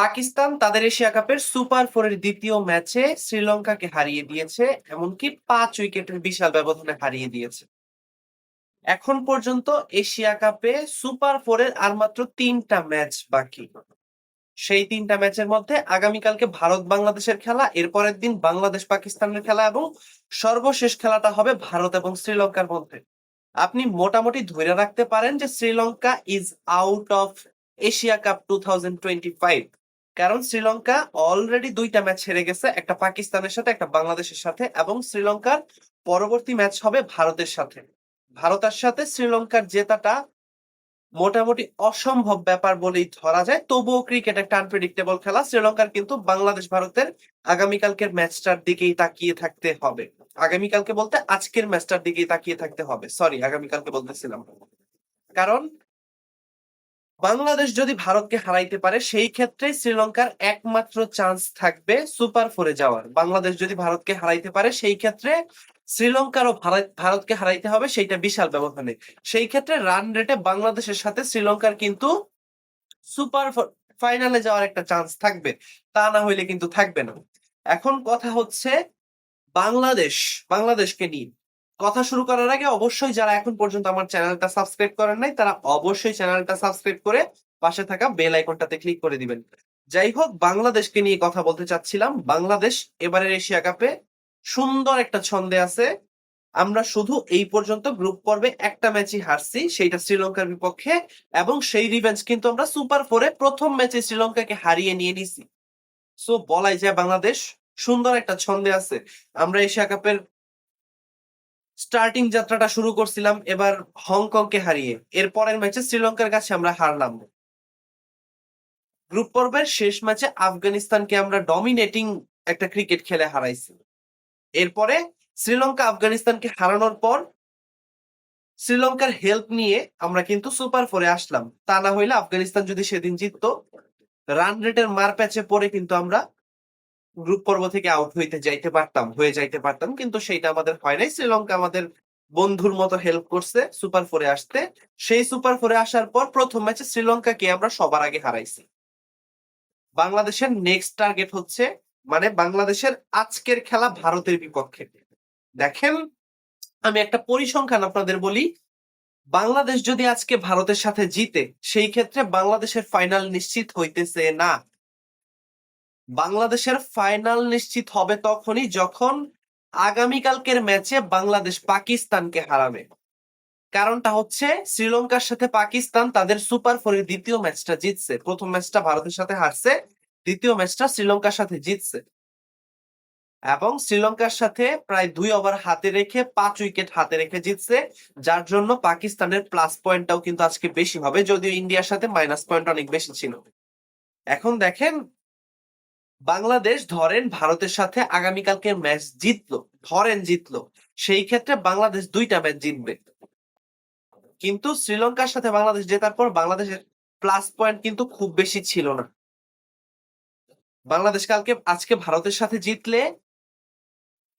পাকিস্তান তাদের এশিয়া কাপের সুপার ফোরের দ্বিতীয় ম্যাচে শ্রীলঙ্কাকে হারিয়ে দিয়েছে, এমনকি পাঁচ উইকেটের বিশাল ব্যবধানে হারিয়ে দিয়েছে। এখন পর্যন্ত এশিয়া কাপে সুপার ফোরের আর মাত্র তিনটা ম্যাচ বাকি। সেই তিনটা ম্যাচের মধ্যে আগামীকালকে ভারত বাংলাদেশের খেলা, এরপরের দিন বাংলাদেশ পাকিস্তানের খেলা এবং সর্বশেষ খেলাটা হবে ভারত এবং শ্রীলঙ্কার মধ্যে। আপনি মোটামুটি ধরে রাখতে পারেন যে Sri Lanka is out of Asia cup too কারণ শ্রীলঙ্কা অলরেডি দুইটা ম্যাচ হেরে গেছে, একটা পাকিস্তানের সাথে, একটা বাংলাদেশের সাথে, এবং শ্রীলঙ্কার পরবর্তী ম্যাচ হবে ভারতের সাথে। ভারতের সাথে শ্রীলঙ্কার জেতাটা মোটামুটি অসম্ভব ব্যাপার বলেই ধরা যায়। তবুও ক্রিকেট একটা আনপ্রেডিক্টেবল খেলা। শ্রীলঙ্কার কিন্তু বাংলাদেশ ভারতের আগামীকালকের ম্যাচটার দিকেই তাকিয়ে থাকতে হবে। আগামীকালকে বলতে আজকের ম্যাচটার দিকেই তাকিয়ে থাকতে হবে। সরি আগামীকালকে বলতেছিলাম। কারণ বাংলাদেশ যদি ভারতকে হারাইতে পারে, সেই ক্ষেত্রে শ্রীলঙ্কার একমাত্র চান্স থাকবে সুপার ফোরে যাওয়ার। বাংলাদেশ যদি ভারতকে হারাইতে পারে, সেই ক্ষেত্রে শ্রীলঙ্কারও ভারত- ভারতকে হারাইতে হবে, সেইটা বিশাল ব্যবধানে সেই ক্ষেত্রে রান রেটে বাংলাদেশের সাথে শ্রীলঙ্কার কিন্তু সুপার ফাইনালে যাওয়ার একটা চান্স থাকবে। তা না হইলে কিন্তু থাকবে না। এখন কথা হচ্ছে বাংলাদেশ, বাংলাদেশকে নিয়ে। কথা শুরু করার আগে অবশ্যই যারা এখন পর্যন্ত আমার চ্যানেলটা সাবস্ক্রাইব করেন নাই, তারা অবশ্যই চ্যানেলটা সাবস্ক্রাইব করে পাশে থাকা বেল আইকনটাতে ক্লিক করে দিবেন। যাই হোক, বাংলাদেশকে নিয়ে কথা বলতে চাচ্ছিলাম। বাংলাদেশ, এবারের এশিয়া কাপে সুন্দর একটা ছন্দে আছে। আমরা শুধু এই পর্যন্ত গ্রুপ পর্বে একটা ম্যাচই হারছি, সেইটা শ্রীলঙ্কার বিপক্ষে, এবং সেই রিভেঞ্জ কিন্তু আমরা সুপার ফোরে প্রথম ম্যাচে শ্রীলঙ্কাকে হারিয়ে নিয়ে নিছি। সো বলাই যায় বাংলাদেশ সুন্দর একটা ছন্দে আছে। আমরা এশিয়া কাপের স্টার্টিং যাত্রাটা শুরু করছিলাম এবার হংকংকে হারিয়ে। এর পরের ম্যাচে শ্রীলঙ্কার কাছে আমরা হারলাম গ্রুপ পর্বের শেষ ম্যাচে আফগানিস্তানকে আমরা ডমিনেটিং একটা ক্রিকেট খেলে হারাইছি। এরপরে শ্রীলঙ্কা আফগানিস্তানকে হারানোর পর শ্রীলঙ্কার হেল্প নিয়ে আমরা কিন্তু সুপার ফোরে আসলাম। তা না হইলে আফগানিস্তান যদি সেদিন জিততো রান রেটের মার প্যাচে পরে কিন্তু আমরা গ্রুপ পর্ব থেকে আউট হইতে যাইতে পারতাম, হয়ে যাইতে পারতাম, কিন্তু সেইটা আমাদের হয় নাই। শ্রীলঙ্কা আমাদের বন্ধুর মতো হেল্প করছে সুপার ফোরে আসতে সেই সুপার ফোরে আসার পর প্রথম ম্যাচে শ্রীলঙ্কাকে আমরা সবার আগে হারাইছি। বাংলাদেশের নেক্সট টার্গেট হচ্ছে মানে বাংলাদেশের আজকের খেলা ভারতের বিপক্ষে। দেখেন, আমি একটা পরিসংখ্যান আপনাদের বলি, বাংলাদেশ যদি আজকে ভারতের সাথে জিতে, সেই ক্ষেত্রে বাংলাদেশের ফাইনাল নিশ্চিত হইতেছে না। বাংলাদেশের ফাইনাল নিশ্চিত হবে তখনই যখন আগামীকালকের ম্যাচে বাংলাদেশ পাকিস্তানকে হারাবে। কারণটা হচ্ছে শ্রীলঙ্কার সাথে পাকিস্তান তাদের সুপার ফোরের দ্বিতীয় ম্যাচটা জিতছে। প্রথম ম্যাচটা ভারতের সাথে হারছে, দ্বিতীয় ম্যাচটা শ্রীলঙ্কার সাথে জিতছে। এবং শ্রীলঙ্কার সাথে প্রায় দুই ওভার হাতে রেখে পাঁচ উইকেট হাতে রেখে জিতছে, যার জন্য পাকিস্তানের প্লাস পয়েন্টটাও কিন্তু আজকে বেশি হবে, যদিও ইন্ডিয়ার সাথে মাইনাস পয়েন্ট অনেক বেশি ছিল। এখন দেখেন বাংলাদেশ ধরেন ভারতের সাথে আগামীকালকে ম্যাচ জিতলো, ধরেন জিতলো, সেই ক্ষেত্রে বাংলাদেশ দুইটা ম্যাচ জিতবে। কিন্তু শ্রীলঙ্কার সাথে বাংলাদেশ জেতার পর বাংলাদেশের প্লাস পয়েন্ট কিন্তু খুব বেশি ছিল না। বাংলাদেশ কালকে, আজকে ভারতের সাথে জিতলে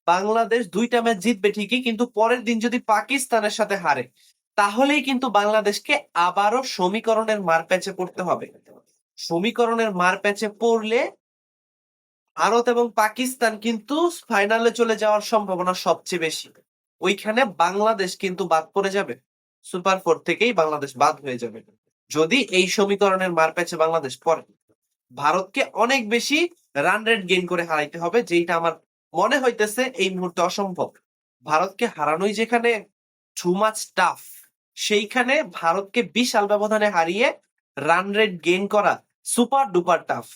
বাংলাদেশ দুইটা ম্যাচ জিতবে ঠিকই, কিন্তু পরের দিন যদি পাকিস্তানের সাথে হারে, তাহলেই কিন্তু বাংলাদেশকে আবারও সমীকরণের মার প্যাচে পড়তে হবে। সমীকরণের মার প্যাচে পড়লে ভারত এবং পাকিস্তান কিন্তু ফাইনালে চলে যাওয়ার সম্ভাবনা সবচেয়ে বেশি। ওইখানে বাংলাদেশ কিন্তু বাদ পড়ে যাবে। সুপার ফোর থেকেই বাংলাদেশ বাদ হয়ে যাবে। যদি এই সমীকরণের মার প্যাচে বাংলাদেশ পড়ে ভারতকে অনেক বেশি রান রেট গেইন করে হারাইতে হবে যেটা আমার মনে হইতেছে এই মুহূর্তে অসম্ভব। ভারতকে হারানোই যেখানে টু মাচ টাফ সেইখানে ভারতকে বিশাল ব্যবধানে হারিয়ে রান রেট গেইন করা সুপার ডুপার টাফ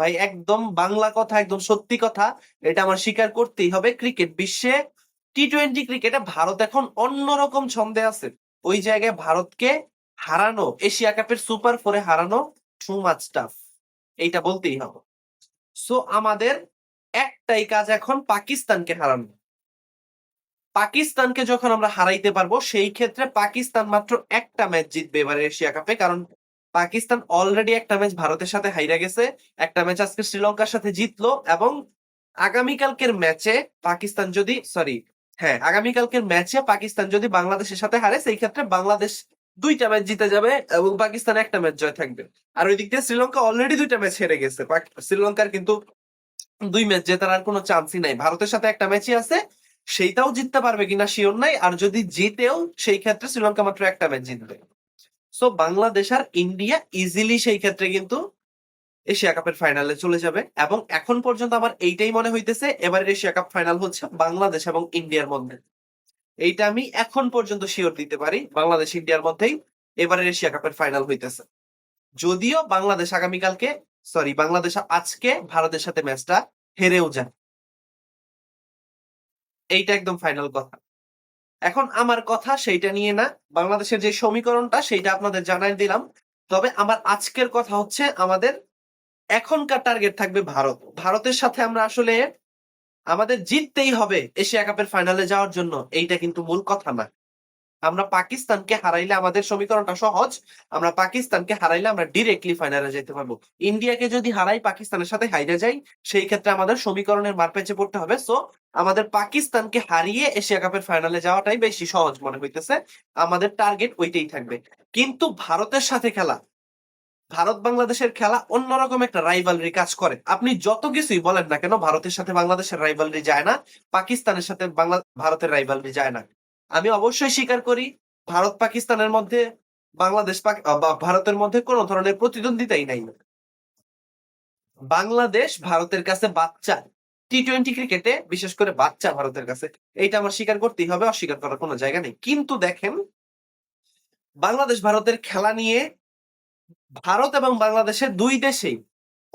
ভাই, একদম বাংলা কথা, একদম সত্যি কথা, এটা আমার স্বীকার করতেই হবে। ক্রিকেট বিশ্বে টি টোয়েন্টি ক্রিকেটে ভারত এখন অন্যরকম ছন্দে আছে। ওই জায়গায় ভারতকে হারানো, এশিয়া কাপের সুপার ফোরে হারানো টু মাচ টাফ এইটা বলতেই হবে। সো আমাদের একটাই কাজ এখন পাকিস্তানকে হারানো। পাকিস্তানকে যখন আমরা হারাইতে পারব, সেই ক্ষেত্রে পাকিস্তান মাত্র একটা ম্যাচ জিতবে এবারে এশিয়া কাপে, কারণ পাকিস্তান অলরেডি একটা ম্যাচ ভারতের সাথে হাইরা গেছে। একটা ম্যাচ আজকে শ্রীলঙ্কার সাথে জিতলো এবং আগামীকালকের ম্যাচে পাকিস্তান যদি সরি হ্যাঁ আগামীকালকের ম্যাচে পাকিস্তান যদি বাংলাদেশের সাথে হারে, সেই ক্ষেত্রে বাংলাদেশ দুইটা ম্যাচ জিতে যাবে এবং পাকিস্তান একটা ম্যাচ জয় থাকবে। আর ওই দিক দিয়ে শ্রীলঙ্কা অলরেডি দুইটা ম্যাচ হেরে গেছে। শ্রীলঙ্কার কিন্তু দুই ম্যাচ জেতার আর কোনো চান্সই নাই। ভারতের সাথে একটা ম্যাচই আছে, সেইটাও জিততে পারবে কিনা শিওর নাই। আর যদি জিতেও, সেই ক্ষেত্রে শ্রীলঙ্কা মাত্র একটা ম্যাচ জিতবে। সো বাংলাদেশ আর ইন্ডিয়া ইজিলি সেই ক্ষেত্রে কিন্তু এশিয়া কাপের ফাইনালে চলে যাবে। এবং এখন পর্যন্ত আমার এইটাই মনে হইতেছে, এবারের এশিয়া কাপ ফাইনাল হচ্ছে বাংলাদেশ এবং ইন্ডিয়ার মধ্যে। এইটা আমি এখন পর্যন্ত শিওর দিতে পারি বাংলাদেশ ইন্ডিয়ার মধ্যেই এবারের এশিয়া কাপের ফাইনাল হইতেছে। যদিও বাংলাদেশ আগামীকালকে সরি বাংলাদেশ আজকে ভারতের সাথে ম্যাচটা হেরেও যায়। এইটা একদম ফাইনাল কথা। এখন আমার কথা সেইটা নিয়ে না, বাংলাদেশের যে সমীকরণটা সেইটা আপনাদের জানাই দিলাম। তবে আমার আজকের কথা হচ্ছে আমাদের এখনকার টার্গেট থাকবে ভারত। ভারতের সাথে আমরা আসলে আমাদের জিততেই হবে এশিয়া কাপের ফাইনালে যাওয়ার জন্য, এইটা কিন্তু মূল কথা না। আমরা পাকিস্তানকে হারাইলে আমাদের সমীকরণটা সহজ। আমরা পাকিস্তানকে হারাইলে আমরা ডিরেক্টলি ফাইনালে যেতে পারব। ইন্ডিয়াকে যদি হারাই, পাকিস্তানের সাথে হাইরে যাই, সেই ক্ষেত্রে আমাদের সমীকরণের মার পেঁচে পড়তে হবে। সো আমাদের পাকিস্তানকে হারিয়ে এশিয়া কাপের ফাইনালে যাওয়াটাই বেশি সহজ মনে হইতেছে। আমাদের টার্গেট ওইটাই থাকবে। কিন্তু ভারতের সাথে খেলা, ভারত বাংলাদেশের খেলা অন্যরকম একটা রাইভালরি কাজ করে। আপনি যত কিছুই বলেন না কেন, ভারতের সাথে বাংলাদেশের রাইভালরি যায় না, পাকিস্তানের সাথে বাংলা, ভারতের রাইভালরি যায় না। আমি অবশ্যই স্বীকার করি, ভারত পাকিস্তানের মধ্যে, বাংলাদেশ ভারতের মধ্যে কোনো ধরনের প্রতিদ্বন্দ্বিতাই নাই। বাংলাদেশ ভারতের কাছে বাচ্চা টি টোয়েন্টি ক্রিকেটে, বিশেষ করে বাচ্চা ভারতের কাছে, এইটা আমার স্বীকার করতেই হবে, অস্বীকার করার কোনো জায়গা নেই। কিন্তু দেখেন, বাংলাদেশ ভারতের খেলা নিয়ে ভারত এবং বাংলাদেশের দুই দেশেই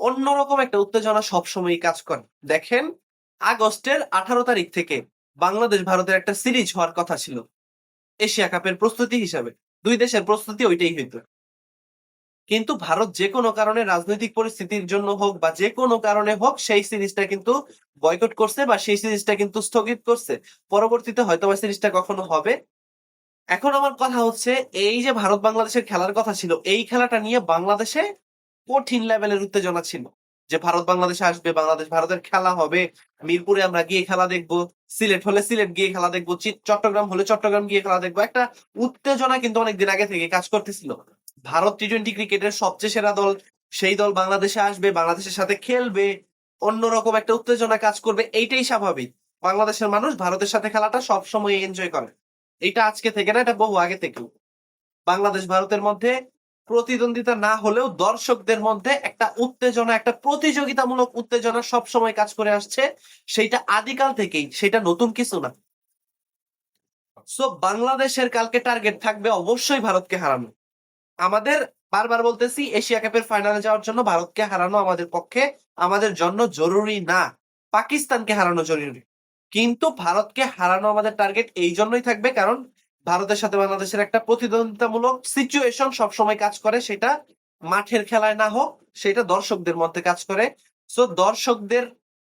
অন্যরকম একটা উত্তেজনা সবসময় কাজ করে। দেখেন, আগস্টের আঠারো তারিখ থেকে বাংলাদেশ ভারতের একটা সিরিজ হওয়ার কথা ছিল। এশিয়া কাপের প্রস্তুতি হিসাবে। দুই দেশের প্রস্তুতি ওইটাই হইতো। কিন্তু ভারত যে কোনো কারণে রাজনৈতিক পরিস্থিতির জন্য হোক বা যে কোনো কারণে হোক সেই সিরিজটা কিন্তু বয়কট করছে বা সেই সিরিজটা কিন্তু স্থগিত করছে। পরবর্তীতে হয়তো বা সিরিজটা কখনো হবে। এখন আমার কথা হচ্ছে, এই যে ভারত বাংলাদেশের খেলার কথা ছিল, এই খেলাটা নিয়ে বাংলাদেশে কঠিন লেভেলের উত্তেজনা ছিল। যে ভারত বাংলাদেশে আসবে, বাংলাদেশ ভারতের খেলা হবে, মিরপুরে আমরা গিয়ে খেলা দেখব, সিলেট হলে সিলেট গিয়ে খেলা দেখব চট্টগ্রাম হলে চট্টগ্রাম গিয়ে খেলা দেখব। একটা উত্তেজনা কিন্তু অনেকদিন আগে থেকে কাজ করতেছিল। ভারত টি টোয়েন্টি ক্রিকেটের সবচেয়ে সেরা দল, সেই দল বাংলাদেশে আসবে, বাংলাদেশের সাথে খেলবে, অন্যরকম একটা উত্তেজনা কাজ করবে, এইটাই স্বাভাবিক। বাংলাদেশের মানুষ ভারতের সাথে খেলাটা সবসময় এনজয় করে। এটা আজকে থেকে না, এটা বহু আগে থেকেও। বাংলাদেশ ভারতের মধ্যে প্রতিদ্বন্দ্বিতা না হলেও দর্শকদের মধ্যে একটা উত্তেজনা, একটা প্রতিযোগিতামূলক উত্তেজনা সব সময় কাজ করে আসছে। সেইটা আদিকাল থেকেই সেটা নতুন কিছু না। সো বাংলাদেশের কালকে টার্গেট থাকবে অবশ্যই ভারতকে হারানো। আমাদের বারবার বলতেছি, এশিয়া কাপের ফাইনালে যাওয়ার জন্য ভারতকে হারানো আমাদের পক্ষে, আমাদের জন্য জরুরি না। পাকিস্তানকে হারানো জরুরি। কিন্তু ভারতকে হারানো আমাদের টার্গেট এই জন্যই থাকবে কারণ ভারতের সাথে বাংলাদেশের একটা প্রতিদ্বন্দ্বিতামূলক সিচুয়েশন সবসময় কাজ করে, সেটা মাঠের খেলায় না হোক, সেটা দর্শকদের মধ্যে কাজ করে। সো দর্শকদের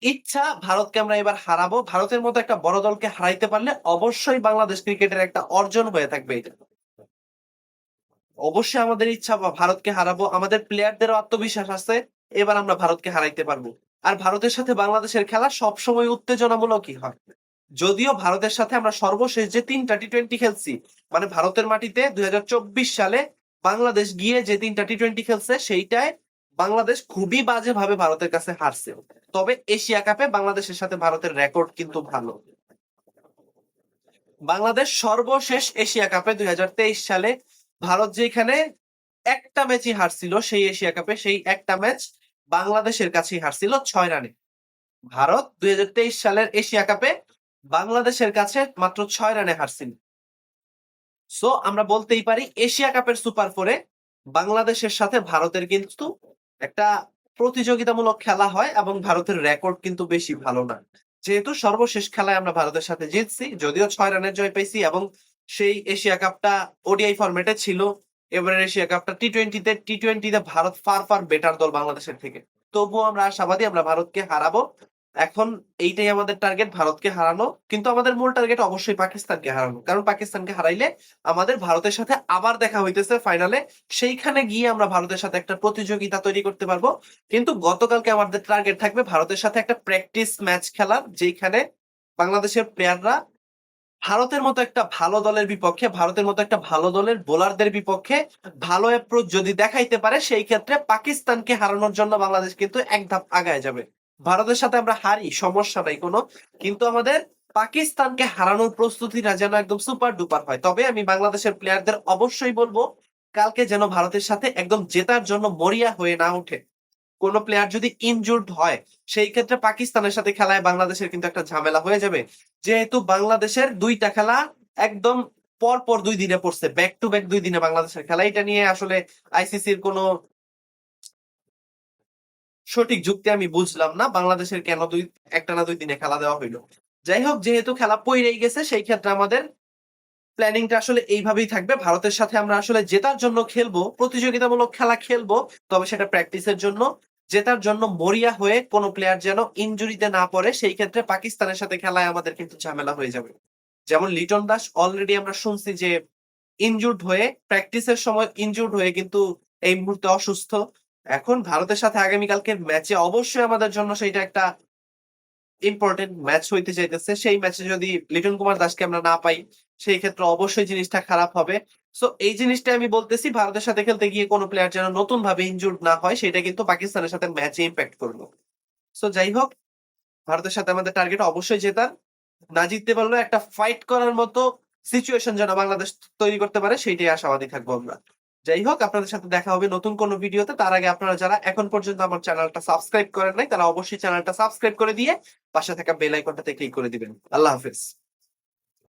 ইচ্ছা ভারতকে আমরা এবার হারাবো। ভারতের মতো একটা বড় দলকে হারাইতে পারলে অবশ্যই বাংলাদেশ ক্রিকেটের একটা অর্জন হয়ে থাকবে এটা। অবশ্যই আমাদের ইচ্ছা ভারতকে হারাবো। আমাদের প্লেয়ারদেরও আত্মবিশ্বাস আছে, এবার আমরা ভারতকে হারাইতে পারব। আর ভারতের সাথে বাংলাদেশের খেলা সবসময় উত্তেজনামূলকই হয়। যদিও ভারতের সাথে আমরা সর্বশেষ যে তিনটা টি টোয়েন্টি খেলছি মানে ভারতের মাটিতে দুই হাজার চব্বিশ সালে বাংলাদেশ গিয়ে যে তিনটা টি টোয়েন্টি খেলছে, সেইটায় বাংলাদেশ খুবই বাজে ভাবে ভারতের কাছে হারছে। তবে এশিয়া কাপে বাংলাদেশের সাথে ভারতের রেকর্ড কিন্তু ভালো। বাংলাদেশ সর্বশেষ এশিয়া কাপে দুই হাজার তেইশ সালে ভারত যেখানে একটা ম্যাচই হারছিল, সেই এশিয়া কাপে সেই একটা ম্যাচ বাংলাদেশের কাছেই হারছিল ছয় রানে। ভারত দুই হাজার তেইশ সালের এশিয়া কাপে বাংলাদেশের কাছে মাত্র ছয় রানে হারছিল। সো আমরা বলতেই পারি এশিয়া কাপের সুপার ফোরে বাংলাদেশের সাথে ভারতের কিন্তু একটা প্রতিযোগিতামূলক খেলা হয় এবং ভারতের রেকর্ড কিন্তু বেশি ভালো না। যেহেতু সর্বশেষ খেলায় আমরা ভারতের সাথে জিতছি, যদিও ছয় রানের জয় পেয়েছি এবং সেই এশিয়া কাপটা ওডিআই ফরম্যাটে ছিল। এবারের এশিয়া কাপটা টি টোয়েন্টিতে টি টোয়েন্টিতে ভারত ফার ফার বেটার দল বাংলাদেশের থেকে। তবুও আমরা আশাবাদী আমরা ভারতকে হারাবো। এখন এইটাই আমাদের টার্গেট ভারতকে হারানো। কিন্তু আমাদের মূল টার্গেট অবশ্যই পাকিস্তানকে হারানো। কারণ পাকিস্তানকে হারাইলে আমাদের ভারতের সাথে আবার দেখা হইতেছে ফাইনালে সেইখানে গিয়ে আমরা ভারতের সাথে একটা প্রতিযোগিতা তৈরি করতে পারব। কিন্তু গতকালকে আমাদের টার্গেট থাকবে ভারতের সাথে একটা প্র্যাকটিস ম্যাচ খেলার যেখানে বাংলাদেশের প্লেয়াররা ভারতের মতো একটা ভালো দলের বিপক্ষে, ভারতের মতো একটা ভালো দলের বোলারদের বিপক্ষে ভালো অ্যাপ্রোচ যদি দেখাইতে পারে, সেই ক্ষেত্রে পাকিস্তানকে হারানোর জন্য বাংলাদেশ কিন্তু এক ধাপ আগায় যাবে। ভারতের সাথে আমরা হারি, সমস্যা নাই কোনো। কিন্তু আমাদের পাকিস্তানকে হারানোর প্রস্তুতিটা যেন একদম সুপার ডুপার হয়। তবে আমি বাংলাদেশের প্লেয়ারদের অবশ্যই বলব, কালকে যেন ভারতের সাথে একদম জেতার জন্য মরিয়া হয়ে না ওঠে। কোন প্লেয়ার যদি ইনজুর্ড হয়, সেই ক্ষেত্রে পাকিস্তানের সাথে খেলায় বাংলাদেশের কিন্তু একটা ঝামেলা হয়ে যাবে। যেহেতু বাংলাদেশের দুইটা খেলা একদম পর পর দুই দিনে পড়ছে ব্যাক টু ব্যাক দুই দিনে বাংলাদেশের খেলা। এটা নিয়ে আসলে আইসিসির কোনো সঠিক যুক্তি আমি বুঝলাম না, বাংলাদেশের কেন দুই একটা না দুই দিনে খেলা দেওয়া হইল? যাই হোক যেহেতু খেলা পইরেই গেছে, সেই ক্ষেত্রে আমাদের প্ল্যানিংটা আসলে এইভাবেই থাকবে। ভারতের সাথে আমরা আসলে জেতার জন্য খেলব, প্রতিযোগিতামূলক খেলা খেলব, তবে সেটা প্র্যাকটিসের জন্য। জেতার জন্য মরিয়া হয়ে কোনো প্লেয়ার যেন ইনজুরিতে না পড়ে, সেই ক্ষেত্রে পাকিস্তানের সাথে খেলায় আমাদের কিন্তু ঝামেলা হয়ে যাবে। যেমন লিটন দাস অলরেডি আমরা শুনছি যে ইনজুর্ড হয়ে প্র্যাকটিসের সময় ইনজুর্ড হয়ে কিন্তু এই মুহূর্তে অসুস্থ। এখন ভারতের সাথে আগামীকালকের ম্যাচে অবশ্যই আমাদের জন্য সেইটা একটা ইম্পর্টেন্ট ম্যাচ হইতে চাইতেছে। সেই ম্যাচে যদি লিটন কুমার দাসকে আমরা না পাই, সেই ক্ষেত্রে অবশ্যই জিনিসটা খারাপ হবে। সো এই জিনিসটা আমি বলতেছি, ভারতের সাথে খেলতে গিয়ে কোনো প্লেয়ার যেন নতুন ভাবে ইনজুর্ড না হয়, সেটা কিন্তু পাকিস্তানের সাথে ম্যাচে ইম্প্যাক্ট করল। সো যাই হোক, ভারতের সাথে আমাদের টার্গেট অবশ্যই জেতার। না জিততে পারলেও একটা ফাইট করার মতো সিচুয়েশন যেন বাংলাদেশ তৈরি করতে পারে, সেইটাই আশাবাদী থাকব আমরা। যাই হোক, আপনাদের সাথে দেখা হবে নতুন কোনো ভিডিওতে। তার আগে আপনারা যারা এখন পর্যন্ত আমার চ্যানেলটা সাবস্ক্রাইব করেন নাই, তারা অবশ্যই চ্যানেলটা সাবস্ক্রাইব করে দিয়ে পাশে থাকা বেল আইকনটাতে ক্লিক করে দিবেন। আল্লাহ হাফেজ।